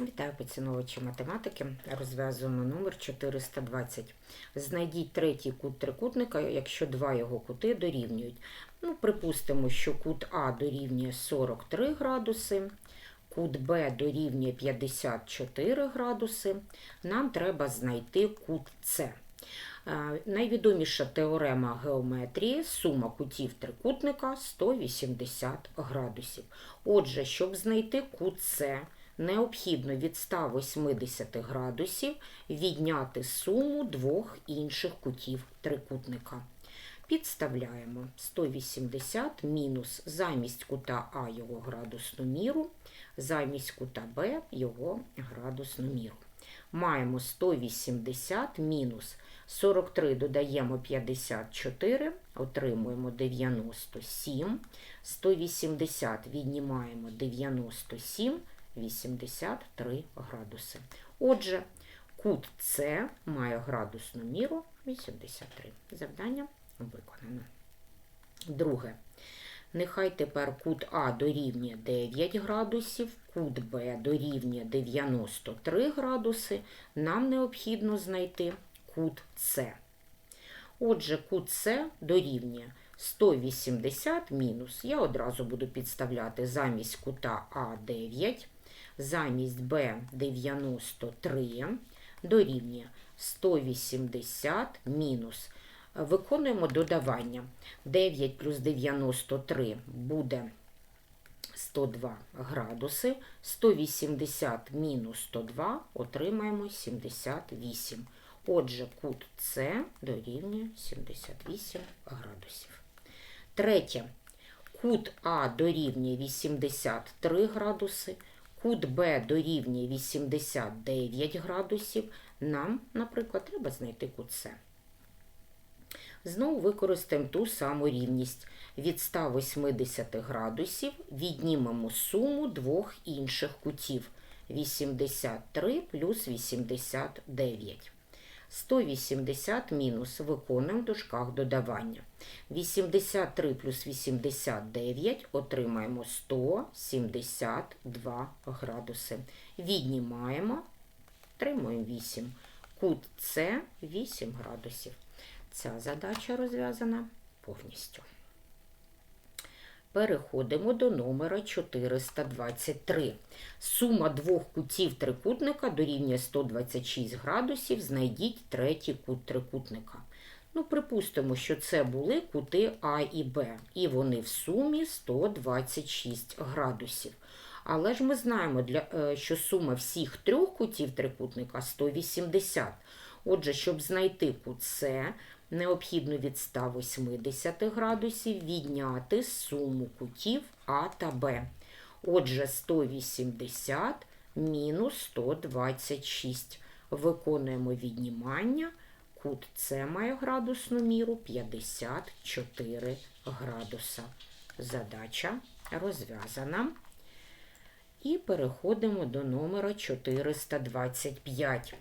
Вітаю поціновувачі математики. Розв'язуємо номер 420. Знайдіть третій кут трикутника, якщо два його кути дорівнюють. Ну, Припустимо, що кут А дорівнює 43 градуси, кут Б дорівнює 54 градуси. Нам треба знайти кут С. Е, Найвідоміша теорема геометрії сума кутів трикутника 180 градусів. Отже, щоб знайти кут С, необхідно від 180 градусів відняти суму двох інших кутів трикутника. Підставляємо 180 мінус замість кута А його градусну міру, замість кута Б його градусну міру. Маємо 180 мінус 43 додаємо 54, отримуємо 97. 180 віднімаємо 97, 83 градуси. Отже, кут С має градусну міру 83. Завдання виконано. Друге. Нехай тепер кут А дорівнює 9 градусів, кут Б дорівнює 93 градуси. Нам необхідно знайти кут С. Отже, кут С дорівнює 180 мінус. Я одразу буду підставляти замість кута А 9, замість Б 93 дорівнює 180 мінус. Виконуємо додавання. 9 плюс 93 буде 102 градуси. 180 мінус 102 отримаємо 78. Отже, кут С дорівнює 78 градусів. Третє. Кут А дорівнює 83 градуси, кут Б дорівнює 89 градусів. Нам, наприклад, треба знайти кут С. Знову використаємо ту саму рівність. Від 180 градусів віднімемо суму двох інших кутів 83 плюс 89. 180 мінус виконуємо в дужках додавання. 83 плюс 89 отримаємо 172 градуси. Віднімаємо, отримуємо 8. Кут С 8 градусів. Ця задача розв'язана повністю. Переходимо до номера 423. Сума двох кутів трикутника дорівнює 126 градусів. Знайдіть третій кут трикутника. Ну, припустимо, що це були кути А і Б, і вони в сумі 126 градусів. Але ж ми знаємо, е, що сума всіх трьох кутів трикутника 180. Отже, щоб знайти кут С, необхідно від 180 градусів відняти суму кутів А та Б. Отже, 180 мінус 126. Виконуємо віднімання. Кут С має градусну міру 54 градуса. Задача розв'язана. І переходимо до номера 425.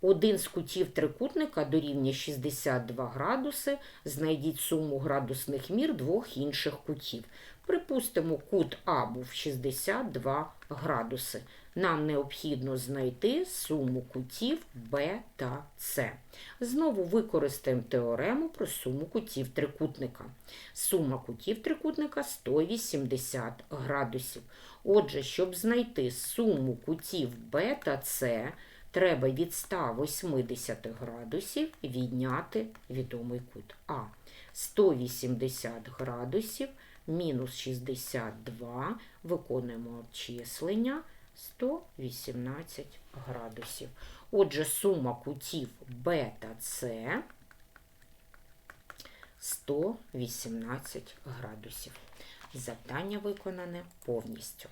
Один з кутів трикутника дорівнює 62 градуси. Знайдіть суму градусних мір двох інших кутів. Припустимо, кут А був 62 градуси. Нам необхідно знайти суму кутів Б та С. Знову використаємо теорему про суму кутів трикутника. Сума кутів трикутника 180 градусів. Отже, щоб знайти суму кутів Б та С, треба від 180 градусів відняти відомий кут А. 180 градусів мінус 62, виконуємо обчислення 118 градусів. Отже, сума кутів Б та С 118 градусів. Завдання виконане повністю.